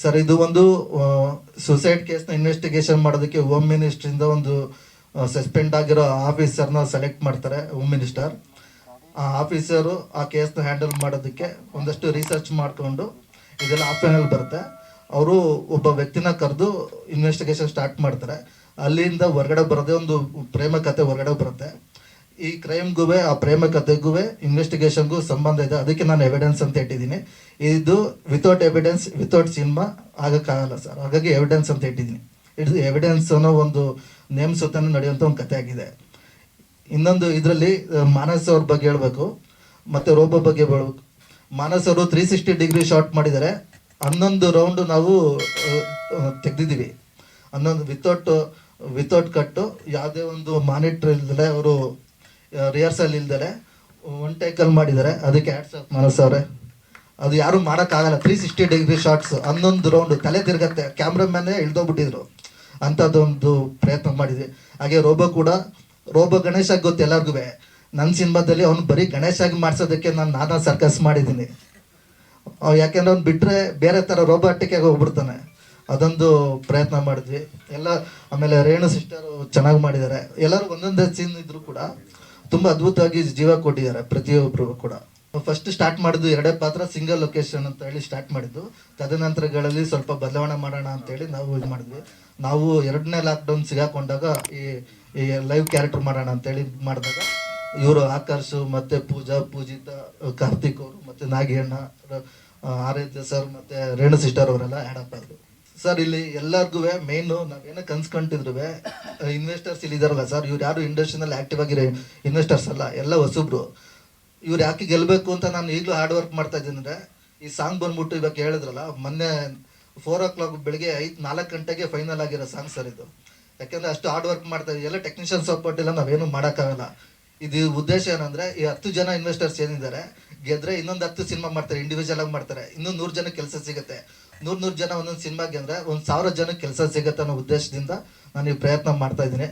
Sir, ಇದು ಒಂದು suicide ಕೇಸ್ನ ಇನ್ವೆಸ್ಟಿಗೇಷನ್ ಮಾಡೋದಕ್ಕೆ ಹೋಮ್ ಮಿನಿಸ್ಟ್ರಿಂದ ಒಂದು ಸಸ್ಪೆಂಡ್ ಆಗಿರೋ ಆಫೀಸರ್ನ ಸೆಲೆಕ್ಟ್ ಮಾಡ್ತಾರೆ ಹೋಮ್ ಮಿನಿಸ್ಟರ್ ಆ ಆಫೀಸರು ಆ ಕೇಸ್ನ ಹ್ಯಾಂಡಲ್ ಮಾಡೋದಕ್ಕೆ ಒಂದಷ್ಟು ರಿಸರ್ಚ್ ಮಾಡಿಕೊಂಡು ಇದೆಲ್ಲ ಆಫ್ಲೈನಲ್ಲಿ ಬರುತ್ತೆ. ಅವರು ಒಬ್ಬ ವ್ಯಕ್ತಿನ ಕರೆದು ಇನ್ವೆಸ್ಟಿಗೇಷನ್ ಸ್ಟಾರ್ಟ್ ಮಾಡ್ತಾರೆ. ಅಲ್ಲಿಂದ ಹೊರಗಡೆ ಬರೋದೇ ಒಂದು ಪ್ರೇಮ ಕತೆ ಹೊರಗಡೆ ಬರುತ್ತೆ. ಈ ಕ್ರೈಮ್ಗೂ ಆ ಪ್ರೇಮ ಕಥೆಗೂ ಇನ್ವೆಸ್ಟಿಗೇಷನ್ಗೂ ಸಂಬಂಧ ಇದೆ. ಅದಕ್ಕೆ ನಾನು ಎವಿಡೆನ್ಸ್ ಅಂತ ಇಟ್ಟಿದ್ದೀನಿ. ಇದು ವಿತೌಟ್ ಎವಿಡೆನ್ಸ್ ವಿತೌಟ್ ಸಿನಿಮಾ ಆಗಕ್ಕಾಗಲ್ಲ ಸರ್. ಹಾಗಾಗಿ ಎವಿಡೆನ್ಸ್ ಅಂತ ಇಟ್ಟಿದ್ದೀನಿ. ಇಟ್ಸ್ ಎವಿಡೆನ್ಸ್ ಅನ್ನೋ ಒಂದು ನೇಮ್ ಸುತ್ತಾನೆ ನಡೆಯುವಂಥ ಒಂದು ಕಥೆ ಆಗಿದೆ. ಇನ್ನೊಂದು ಇದರಲ್ಲಿ ಮಾನಸ್ ಅವ್ರ ಬಗ್ಗೆ ಹೇಳಬೇಕು. ಮತ್ತು ರೋಬೋ ಬಗ್ಗೆ ಹೇಳ್ಬೇಕು. ಮಾನಸ್ ಅವರು ತ್ರೀ ಸಿಕ್ಸ್ಟಿ ಡಿಗ್ರಿ ಶಾರ್ಟ್ ಮಾಡಿದ್ದಾರೆ. ಹನ್ನೊಂದು ರೌಂಡ್ ನಾವು ತೆಗೆದಿದ್ದೀವಿ. ಹನ್ನೊಂದು ವಿತೌಟ್ ವಿತೌಟ್ ಕಟ್ಟು ಯಾವುದೇ ಒಂದು ಮಾನಿಟ್ರ್ ಇಲ್ಲದೆ ಅವರು ರಿಹರ್ಸಲ್ ಇಲ್ದಲೆ ಒನ್ ಟೇಕಲ್ ಮಾಡಿದ್ದಾರೆ. ಅದಕ್ಕೆ ಆ್ಯಡ್ಸ್ ಮಾನಸ್ ಅವರೇ ಅದು ಯಾರು ಮಾಡೋಕ್ಕಾಗಲ್ಲ. ತ್ರೀ ಸಿಕ್ಸ್ಟಿ ಡಿಗ್ರಿ ಶಾರ್ಟ್ಸ್ ಹನ್ನೊಂದು ರೌಂಡ್ ತಲೆ ತಿರುಗತ್ತೆ. ಕ್ಯಾಮ್ರಾಮ್ಯಾನೇ ಇಳ್ದೋಗ್ಬಿಟ್ಟಿದ್ರು. ಅಂಥದ್ದೊಂದು ಪ್ರಯತ್ನ ಮಾಡಿದ್ವಿ ಹಾಗೆ ರೋಬೋ ಕೂಡ, ರೋಬೋ ಗಣೇಶ ಗೊತ್ತು ಎಲ್ಲರಿಗೂ ನನ್ನ ಸಿನಿಮಾದಲ್ಲಿ ಅವ್ನು ಬರೀ ಗಣೇಶಾಗಿ ಮಾಡಿಸೋದಕ್ಕೆ ನಾನು ನಾನಾ ಸರ್ಕಸ್ ಮಾಡಿದ್ದೀನಿ. ಯಾಕೆಂದ್ರೆ ಅವ್ನು ಬಿಟ್ಟರೆ ಬೇರೆ ಥರ ರೋಬೋ ಅಟ್ಟಿಕೆಗೆ ಹೋಗ್ಬಿಡ್ತಾನೆ. ಅದೊಂದು ಪ್ರಯತ್ನ ಮಾಡಿದ್ವಿ. ಎಲ್ಲ, ಆಮೇಲೆ ರೇಣು ಸಿಸ್ಟರು ಚೆನ್ನಾಗಿ ಮಾಡಿದ್ದಾರೆ. ಎಲ್ಲರೂ ಒಂದೊಂದೇ ಸೀನ್ ಇದ್ದರೂ ಕೂಡ ತುಂಬ ಅದ್ಭುತವಾಗಿ ಜೀವ ಕೊಟ್ಟಿದ್ದಾರೆ ಪ್ರತಿಯೊಬ್ಬರು ಕೂಡ. ಫಸ್ಟ್ ಸ್ಟಾರ್ಟ್ ಮಾಡಿದ್ದು ಎರಡೇ ಪಾತ್ರ ಸಿಂಗಲ್ ಲೊಕೇಶನ್ ಅಂತ ಹೇಳಿ ಸ್ಟಾರ್ಟ್ ಮಾಡಿದ್ದು. ತದನಂತರಗಳಲ್ಲಿ ಸ್ವಲ್ಪ ಬದಲಾವಣೆ ಮಾಡೋಣ ಅಂತೇಳಿ ನಾವು ಇದು ಮಾಡಿದ್ವಿ. ನಾವು ಎರಡನೇ ಲಾಕ್ಡೌನ್ ಸಿಗಾಕೊಂಡಾಗ ಈ ಈ ಲೈವ್ ಕ್ಯಾರೆಕ್ಟರ್ ಮಾಡೋಣ ಅಂತೇಳಿ ಮಾಡಿದಾಗ ಇವರು ಆಕರ್ಷ್, ಮತ್ತೆ ಪೂಜಾ, ಪೂಜಿತ, ಕಾರ್ತಿಕ್ ಅವರು, ಮತ್ತೆ ನಾಗೇಣ್ಣ, ರ- ಆರಾಧ್ಯ ಸರ್ ಮತ್ತೆ ರೇಣು ಸಿಸ್ಟರ್ ಅವರೆಲ್ಲ ಆ್ಯಡ್ ಅಪ್ ಆದರು. ಸರ್ ಇಲ್ಲಿ ಎಲ್ಲರಿಗೂ ಮೇಯ್ನು ನಾವೇನೋ ಕನ್ಸ್ಕೊಂಡಿದ್ರು ಇನ್ವೆಸ್ಟರ್ಸ್ ಇಲ್ಲಿ ಇದಾರಲ್ಲ ಸರ್ ಇವ್ರು ಯಾರು ಇಂಡಸ್ಟ್ರಿನಲ್ಲಿ ಆಕ್ಟಿವ್ ಆಗಿರೋ ಇನ್ವೆಸ್ಟರ್ಸ್ ಅಲ್ಲ, ಎಲ್ಲ ಹೊಸಬ್ರು. ಇವ್ರು ಯಾಕೆ ಗೆಲ್ಲಬೇಕು ಅಂತ ನಾನು ಈಗಲೂ ಹಾರ್ಡ್ ವರ್ಕ್ ಮಾಡ್ತಾ ಇದ್ದೀನಿ ಅಂದರೆ, ಈ ಸಾಂಗ್ ಬಂದ್ಬಿಟ್ಟು ಇವಾಗ ಹೇಳಿದ್ರಲ್ಲ, ಮೊನ್ನೆ ಫೋರ್ ಓ ಕ್ಲಾಕ್ ಬೆಳಿಗ್ಗೆ ಐದು, ನಾಲ್ಕು ಗಂಟೆಗೆ ಫೈನಲ್ ಆಗಿರೋ ಸಾಂಗ್ ಸರ್ ಇದು. ಯಾಕೆಂದ್ರೆ ಅಷ್ಟು ಹಾರ್ಡ್ ವರ್ಕ್ ಮಾಡ್ತಾ ಇದ್ದೀವಿ ಎಲ್ಲ ಟೆಕ್ನಿಷಿಯನ್ ಸಪೋರ್ಟ್ ಇಲ್ಲ, ನಾವೇನು ಮಾಡೋಕ್ಕಾಗಲ್ಲ. ಇದು ಉದ್ದೇಶ ಏನಂದ್ರೆ, ಈ ಹತ್ತು ಜನ ಇನ್ವೆಸ್ಟರ್ಸ್ ಏನಿದ್ದಾರೆ ಗೆದ್ರೆ ಇನ್ನೊಂದು ಹತ್ತು ಸಿನಿಮಾ ಮಾಡ್ತಾರೆ ಇಂಡಿವಿಜುವಲ್ ಆಗಿ ಮಾಡ್ತಾರೆ. ಇನ್ನೂ ನೂರು ಜನ ಕೆಲಸ ಸಿಗುತ್ತೆ. ನೂರು ನೂರು ಜನ ಒಂದೊಂದು ಸಿನಿಮಾ ಗೆದ್ರೆ ಒಂದು ಸಾವಿರ ಜನಕ್ಕೆ ಕೆಲಸ ಸಿಗುತ್ತೆ ಅನ್ನೋ ಉದ್ದೇಶದಿಂದ ನಾನು ಈ ಪ್ರಯತ್ನ ಮಾಡ್ತಾ ಇದ್ದೀನಿ.